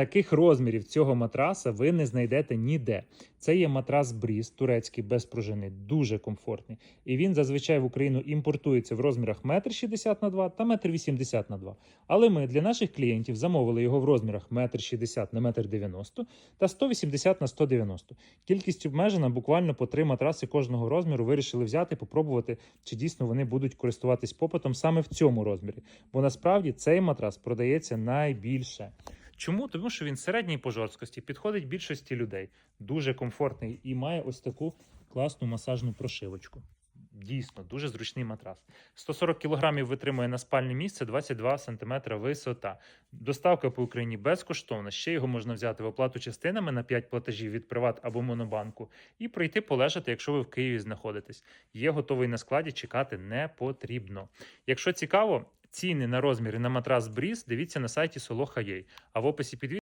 Таких розмірів цього матраса ви не знайдете ніде. Це є матрас Бріз, турецький без пружини, дуже комфортний. І він зазвичай в Україну імпортується в розмірах 1,60 на 2 та 1,80 на 2. Але ми для наших клієнтів замовили його в розмірах 1,60 на 1,90 та 180 на 190. Кількість обмежена буквально по три матраси кожного розміру. Вирішили взяти, попробувати, чи дійсно вони будуть користуватись попитом саме в цьому розмірі. Бо насправді цей матрас продається найбільше. Чому? Тому що він середньої по жорсткості підходить більшості людей. Дуже комфортний і має ось таку класну масажну прошивочку. Дійсно, дуже зручний матрас. 140 кг витримує на спальне місце, 22 см висота. Доставка по Україні безкоштовна. Ще його можна взяти в оплату частинами на 5 платежів від Приват або Монобанку і прийти полежати, якщо ви в Києві знаходитесь. Є готовий на складі, чекати не потрібно. Якщо цікаво, ціни на розміри на матрас Бріз дивіться на сайті Solo.ua, а в описі під